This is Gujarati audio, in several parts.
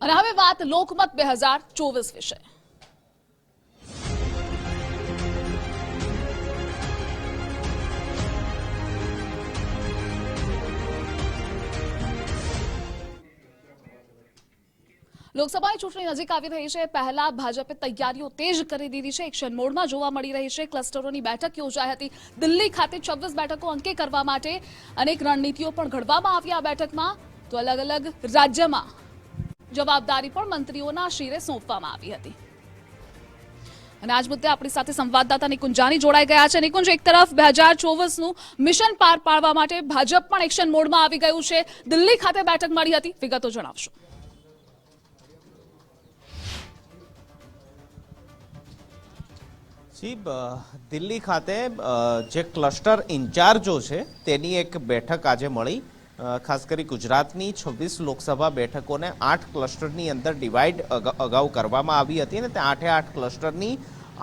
અને હવે વાત લોકમત બે હજાર ચોવીસ વિશે લોકસભાની ચૂંટણી નજીક આવી રહી છે. પહેલા ભાજપે તૈયારીઓ તેજ કરી દીધી છે. એક્શન મોડમાં જોવા મળી રહી છે. ક્લસ્ટરોની બેઠક યોજાઈ હતી. દિલ્હી ખાતે છવ્વીસ બેઠકો અંકે કરવા માટે અનેક રણનીતિઓ પણ ઘડવામાં આવી આ બેઠકમાં. તો અલગ અલગ રાજ્યમાં જવાબદારી પણ મંત્રીઓના શિરે સોંપવામાં આવી હતી. અને આજ મુદ્દે આપણી સાથે સંવાદદાતા નિકુંજાની જોડાઈ ગયા છે. નિકુંજ, એક તરફ બે હજાર ચોવીસનું મિશન પાર પાડવા માટે ભાજપ પણ એક્શન મોડમાં આવી ગયું છે. દિલ્હી ખાતે બેઠક મળી હતી. વિગતો જણાવશો. દિલ્હી ખાતે જે ક્લસ્ટર ઇન્ચાર્જો છે, તેની એક બેઠક આજે મળી. ખાસ કરી ગુજરાતની છવ્વીસ લોકસભા બેઠકોને આઠ ક્લસ્ટરની અંદર ડિવાઈડ અગાઉ કરવામાં આવી હતી અને તે આઠે આઠ ક્લસ્ટરની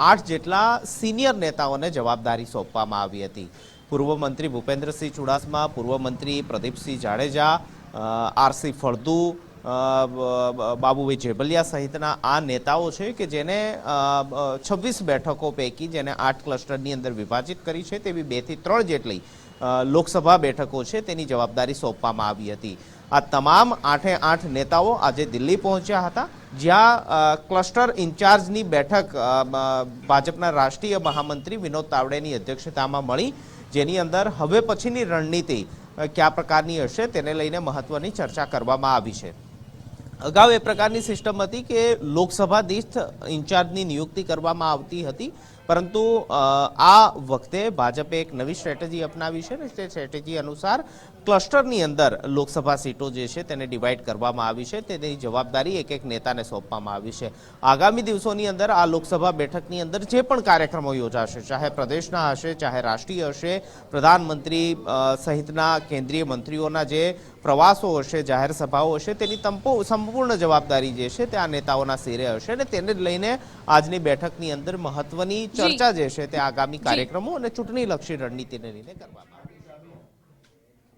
આઠ જેટલા સિનિયર નેતાઓને જવાબદારી સોંપવામાં આવી હતી. પૂર્વ મંત્રી ભૂપેન્દ્રસિંહ ચુડાસમા, પૂર્વ મંત્રી પ્રદીપસિંહ જાડેજા આરસી ફળદુ બાબુભાઈ જેબલિયા સહિતના આ નેતાઓ છે કે જેને છવ્વીસ બેઠકો પૈકી જેને આઠ ક્લસ્ટરની અંદર વિભાજિત કરી છે તેવી બેથી ત્રણ જેટલી લોકસભા બેઠકો છે તેની જવાબદારી સોંપવામાં આવી હતી. આ તમામ આઠે આઠ નેતાઓ આજે દિલ્હી પહોંચ્યા હતા, જ્યાં ક્લસ્ટર ઇન્ચાર્જની બેઠક ભાજપના રાષ્ટ્રીય મહામંત્રી વિનોદ તાવડેની અધ્યક્ષતામાં મળી, જેની અંદર હવે પછીની રણનીતિ કયા પ્રકારની હશે તેને લઈને મહત્વની ચર્ચા કરવામાં આવી છે. અગાઉ એ પ્રકારની સિસ્ટમ હતી કે લોકસભા ઇન્ચાર્જની નિયુક્તિ કરવામાં આવતી હતી. પરંતુ આ વખતે ભાજપે એક નવી સ્ટ્રેટેજી અપનાવી છે ને તે સ્ટ્રેટેજી અનુસાર ક્લસ્ટરની અંદર લોકસભા સીટો જે છે તેને ડિવાઈડ કરવામાં આવી છે. તેની જવાબદારી એક એક નેતાને સોંપવામાં આવી છે. આગામી દિવસોની અંદર આ લોકસભા બેઠકની અંદર જે પણ કાર્યક્રમો યોજાશે, ચાહે પ્રદેશના હશે, ચાહે રાષ્ટ્રીય હશે, પ્રધાનમંત્રી સહિતના કેન્દ્રીય મંત્રીઓના જે પ્રવાસો હશે, જાહેર સભાઓ હશે, તેની તંપો સંપૂર્ણ જવાબદારી જે છે તે આ નેતાઓના સિરે હશે અને તેને લઈને આજની બેઠકની અંદર મહત્વની ચર્ચા જે. છે તે આગામી કાર્યક્રમો અને ચૂંટણી લક્ષી રણનીતિને લઈને કરવામાં